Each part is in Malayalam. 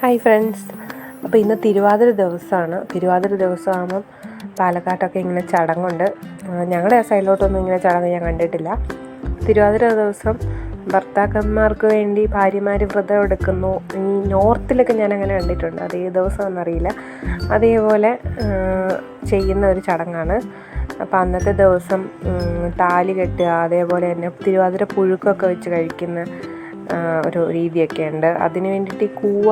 ഹായ് ഫ്രണ്ട്സ് അപ്പോൾ ഇന്ന് തിരുവാതിര ദിവസമാണ്. തിരുവാതിര ദിവസമാകുമ്പം പാലക്കാട്ടൊക്കെ ഇങ്ങനെ ചടങ്ങുണ്ട്. ഞങ്ങളുടെ ആ സൈഡിലോട്ടൊന്നും ഇങ്ങനെ ചടങ്ങ് ഞാൻ കണ്ടിട്ടില്ല. തിരുവാതിര ദിവസം ഭർത്താക്കന്മാർക്ക് വേണ്ടി ഭാര്യമാർ വ്രതം എടുക്കുന്നു. ഈ നോർത്തിലൊക്കെ ഞാൻ അങ്ങനെ കണ്ടിട്ടുണ്ട്. അത് ഏത് എന്നറിയില്ല അതേപോലെ ചെയ്യുന്ന ഒരു ചടങ്ങാണ്. അപ്പോൾ അന്നത്തെ ദിവസം താലി കെട്ടുക അതേപോലെ തന്നെ തിരുവാതിര പുഴുക്കൊക്കെ വെച്ച് കഴിക്കുന്ന ഒരു രീതിയൊക്കെ ഉണ്ട് അതിന് വേണ്ടിയിട്ട് ഈ കൂവ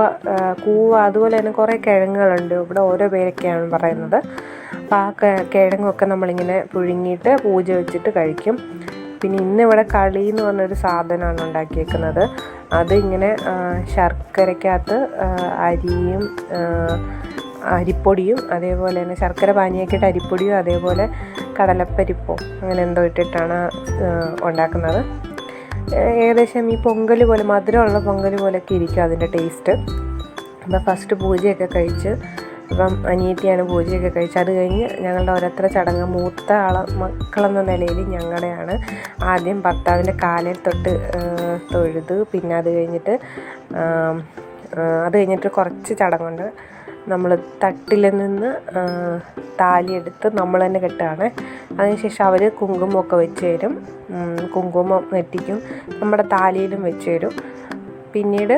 കൂവ അതുപോലെ തന്നെ കുറേ കിഴങ്ങുകളുണ്ട്. ഇവിടെ ഓരോ പേരൊക്കെയാണ് പറയുന്നത്. അപ്പോൾ ആ കിഴങ്ങൊക്കെ നമ്മളിങ്ങനെ പുഴുങ്ങിയിട്ട് പൂജ വെച്ചിട്ട് കഴിക്കും. പിന്നെ ഇന്നിവിടെ കളി എന്ന് പറഞ്ഞൊരു സാധനമാണ് ഉണ്ടാക്കിയേക്കുന്നത്. അത് ഇങ്ങനെ ആ, ശർക്കരക്കകത്ത് അരിയും അരിപ്പൊടിയും അതേപോലെ തന്നെ ശർക്കര പാനിയൊക്കെ അരിപ്പൊടിയും അതേപോലെ കടലപ്പരിപ്പോ അങ്ങനെ എന്തോ ഇട്ടിട്ടാണ് ഉണ്ടാക്കുന്നത്. ഏകദേശം ഈ പൊങ്കൽ പോലെ മധുരമുള്ള പൊങ്കൽ പോലെയൊക്കെ ഇരിക്കും അതിന്റെ ടേസ്റ്റ്. അപ്പം ഫസ്റ്റ് പൂജയൊക്കെ കഴിച്ച് ഇപ്പം അനിയത്തിയാണ് പൂജയൊക്കെ കഴിച്ച് അത് കഴിഞ്ഞ് ഞങ്ങളുടെ ഓരോരുത്തരുടെ ചടങ്ങ് മൂത്ത ആളെ മക്കളെന്ന നിലയിൽ ഞങ്ങളുടെയാണ്. ആദ്യം ഭർത്താവിന്റെ കാലിൽ തൊട്ട് തൊഴുത് പിന്നെ അത് കഴിഞ്ഞിട്ട് അത് കഴിഞ്ഞിട്ട് കുറച്ച് ചടങ്ങുണ്ട്. നമ്മൾ തട്ടിൽ നിന്ന് താലി എടുത്ത് നമ്മൾ തന്നെ കെട്ടുകയാണ്. അതിനുശേഷം അവർ കുങ്കുമമൊക്കെ വെച്ച് തരും. കുങ്കുമം നെറ്റിക്കും നമ്മുടെ താലിയിലും വെച്ച് തരും. പിന്നീട്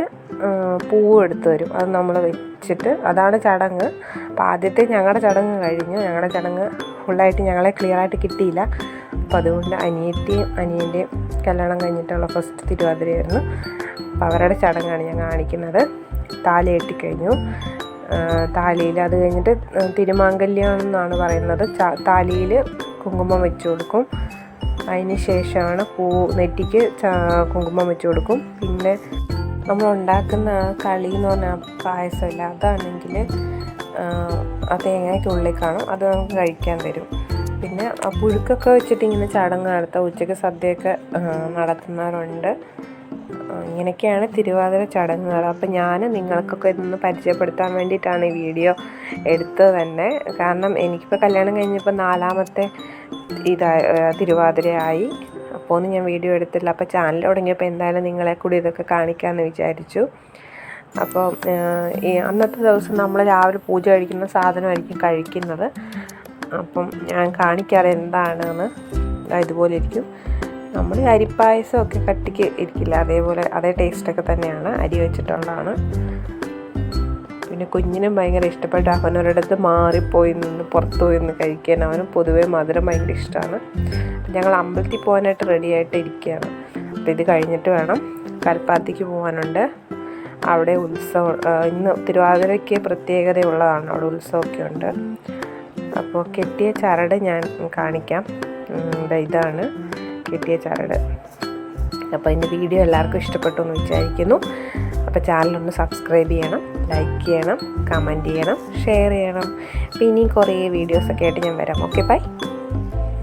പൂവ് എടുത്ത് തരും. അത് നമ്മൾ വെച്ചിട്ട് അതാണ് ചടങ്ങ്. അപ്പോൾ ആദ്യത്തെ ഞങ്ങളുടെ ചടങ്ങ് കഴിഞ്ഞു. ഞങ്ങളുടെ ചടങ്ങ് ഫുള്ളായിട്ട് ഞങ്ങളെ ക്ലിയർ ആയിട്ട് കിട്ടിയില്ല. അപ്പോൾ അതുകൊണ്ട് അനിയത്തിയും അനിയന്റെയും കല്യാണം കഴിഞ്ഞിട്ടുള്ള ഫസ്റ്റ് തിരുവാതിരയായിരുന്നു. അപ്പോൾ അവരുടെ ചടങ്ങാണ് ഞാൻ കാണിക്കുന്നത്. താലി കെട്ടിക്കഴിഞ്ഞു. താലിയിൽ. അത് കഴിഞ്ഞിട്ട് തിരുമാങ്കല്യം എന്നാണ് പറയുന്നത്. താലിയിൽ കുങ്കുമം വെച്ച് കൊടുക്കും. അതിന് ശേഷമാണ് പൂ നെറ്റിക്ക് കുങ്കുമം വെച്ച് കൊടുക്കും. പിന്നെ നമ്മൾ ഉണ്ടാക്കുന്ന കളി എന്ന് പറഞ്ഞാൽ പായസമില്ല. അതാണെങ്കിൽ ആ തേങ്ങയ്ക്ക് ഉള്ളിൽ കാണും. അത് നമുക്ക് കഴിക്കാൻ തരും. പിന്നെ പുഴുക്കൊക്കെ വെച്ചിട്ട് ഇങ്ങനെ ചടങ്ങ് നടത്താം. ഉച്ചയ്ക്ക് സദ്യയൊക്കെ നടത്തുന്നവരുണ്ട്. ഇങ്ങനെയൊക്കെയാണ് തിരുവാതിര ചടങ്ങുകൾ. അപ്പം ഞാൻ നിങ്ങൾക്കൊക്കെ ഇതൊന്ന് പരിചയപ്പെടുത്താൻ വേണ്ടിയിട്ടാണ് ഈ വീഡിയോ എടുത്തത് തന്നെ. കാരണം എനിക്കിപ്പോൾ കല്യാണം കഴിഞ്ഞപ്പോൾ നാലാമത്തെ ഇതായി തിരുവാതിരയായി. അപ്പോൾ ഒന്നും ഞാൻ വീഡിയോ എടുത്തില്ല. അപ്പോൾ ചാനൽ തുടങ്ങിയപ്പോൾ എന്തായാലും നിങ്ങളെ കൂടി ഇതൊക്കെ കാണിക്കാമെന്ന് വിചാരിച്ചു. അപ്പോൾ ഈ അന്നത്തെ ദിവസം നമ്മൾ രാവിലെ പൂജ കഴിക്കുന്ന സാധനമായിരിക്കും കഴിക്കുന്നത്. അപ്പം ഞാൻ കാണിക്കാറ് എന്താണെന്ന് ഇതുപോലെ ഇരിക്കും. നമ്മൾ അരിപ്പായസമൊക്കെ കട്ടിക്ക് ഇരിക്കില്ല. അതേപോലെ അതേ ടേസ്റ്റൊക്കെ തന്നെയാണ് അരി വെച്ചിട്ടുള്ളതാണ്. പിന്നെ കുഞ്ഞിനും ഭയങ്കര ഇഷ്ടപ്പെട്ടു. അവനൊരിടത്ത് മാറിപ്പോയി നിന്ന് പുറത്തു പോയി നിന്ന് കഴിക്കാൻ അവനും പൊതുവേ മധുരം ഭയങ്കര ഇഷ്ടമാണ്. ഞങ്ങൾ അമ്പലത്തിൽ പോകാനായിട്ട് റെഡി ആയിട്ട് ഇരിക്കുകയാണ്. അപ്പോൾ ഇത് കഴിഞ്ഞിട്ട് വേണം കൽപ്പാത്തിക്ക് പോകാനുണ്ട്. അവിടെ ഉത്സവം ഇന്ന് തിരുവാതിരയ്ക്ക് പ്രത്യേകതയുള്ളതാണ് അവിടെ ഉത്സവമൊക്കെ ഉണ്ട്. അപ്പോൾ കെട്ടിയ ചരട് ഞാൻ കാണിക്കാം. ഇതാണ്. കെട്ടിയ ചരട് അപ്പോൾ എന്റെ വീഡിയോ എല്ലാവർക്കും ഇഷ്ടപ്പെട്ടു എന്ന് വിചാരിക്കുന്നു. അപ്പോൾ ചാനലൊന്ന് സബ്സ്ക്രൈബ് ചെയ്യണം ലൈക്ക് ചെയ്യണം കമന്റ് ചെയ്യണം ഷെയർ ചെയ്യണം. അപ്പോൾ ഇനിയും കുറേ വീഡിയോസൊക്കെ ആയിട്ട് ഞാൻ വരാം. Okay bye